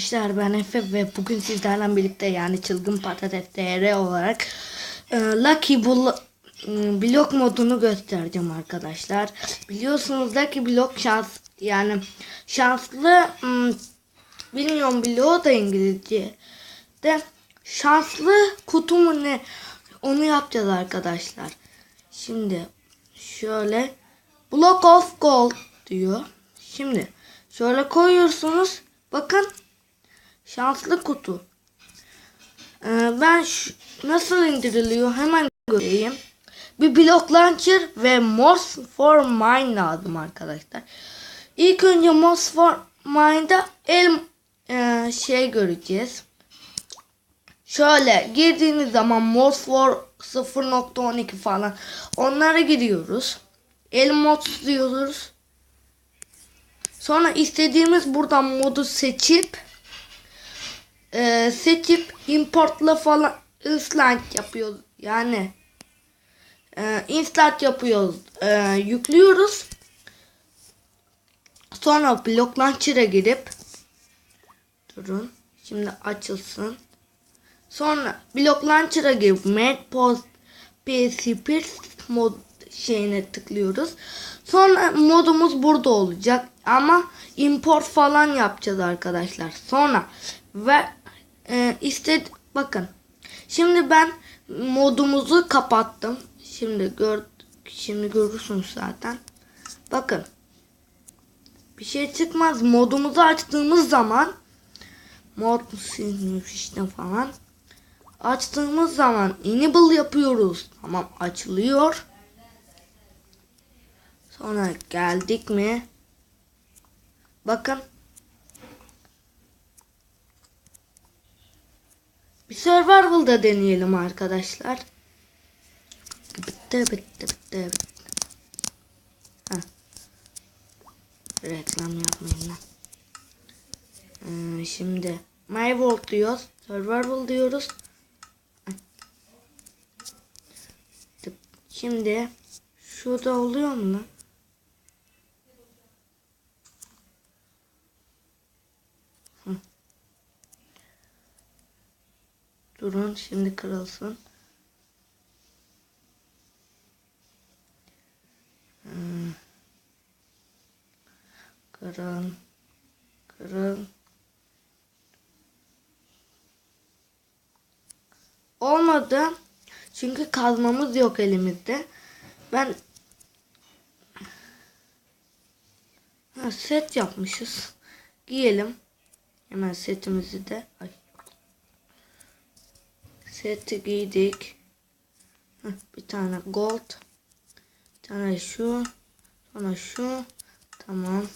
Arkadaşlar ben Efe ve bugün sizlerle birlikte yani çılgın patates TR olarak e, Lucky Bul m, blok modunu göstereceğim arkadaşlar. Biliyorsunuz Lucky blok şans yani şanslı m, bilmiyorum bloğu da İngilizce de şanslı kutu mu ne onu yapacağız arkadaşlar. Şimdi şöyle block of gold diyor. Şimdi şöyle koyuyorsunuz. Bakın şanslı kutu. Ee, ben nasıl indiriliyor hemen göreyim. Bir block launcher ve Moss for Mine lazım arkadaşlar. İlk önce Moss for Mine'da el e, şey göreceğiz. Şöyle girdiğiniz zaman Moss for 0.12 falan onlara giriyoruz. El mod diyoruz. Sonra istediğimiz buradan modu seçip e, seçip importla falan instant yapıyoruz. Yani e, instant yapıyoruz. E, yüklüyoruz. Sonra block launcher'a girip durun. Şimdi açılsın. Sonra block launcher'a girip make post PCP mod şeyine tıklıyoruz. Sonra modumuz burada olacak ama import falan yapacağız arkadaşlar. Sonra ve e, bakın. Şimdi ben modumuzu kapattım. Şimdi gör şimdi görürsünüz zaten. Bakın. Bir şey çıkmaz. Modumuzu açtığımız zaman mod silmiş işte falan. Açtığımız zaman enable yapıyoruz. Tamam açılıyor. Sonra geldik mi? Bakın. Bir survival'da deneyelim arkadaşlar. Bitti bitti bitti bitti. Heh. Reklam yapmayın lan. Ee, şimdi My World diyoruz. Survival diyoruz. Şimdi şurada oluyor mu lan? Durun şimdi kırılsın. Hmm. Kırıl. Kırıl. Olmadı. Çünkü kazmamız yok elimizde. Ben ha, set yapmışız. Giyelim. Hemen setimizi de. Ay. Seti giydik. Bir tane gold. Bir tane şu. Sonra şu. Tamam.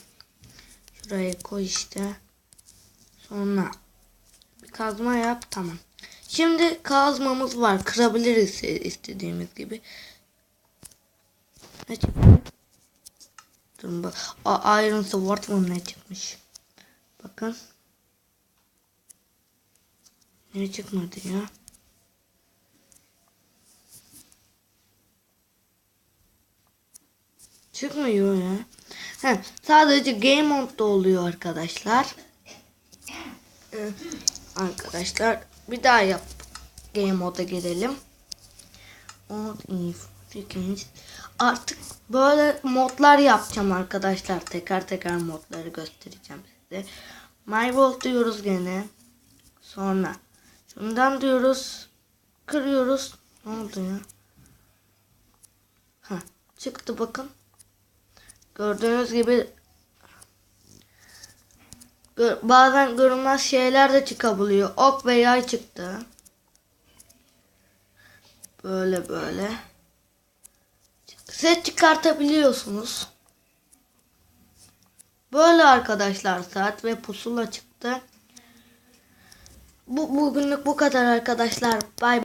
Şuraya koy işte. Sonra bir kazma yap. Tamam. Şimdi kazmamız var. Kırabiliriz istediğimiz gibi. Ne çıktı? Durun bak. A Iron Sword mı ne çıkmış? Bakın. Ne çıkmadı ya? Çıkmıyor ya. He, sadece game mode'da oluyor arkadaşlar. Ee, arkadaşlar bir daha yap. Game mode'a gelelim. Artık böyle modlar yapacağım arkadaşlar. Tekrar tekrar modları göstereceğim size. My World diyoruz gene. Sonra şundan diyoruz. Kırıyoruz. Ne oldu ya? Ha, çıktı bakın. Gördüğünüz gibi bazen görünmez şeyler de çıkabiliyor. Ok ve yay çıktı. Böyle böyle. Set çıkartabiliyorsunuz. Böyle arkadaşlar saat ve pusula çıktı. Bu bugünlük bu kadar arkadaşlar. Bay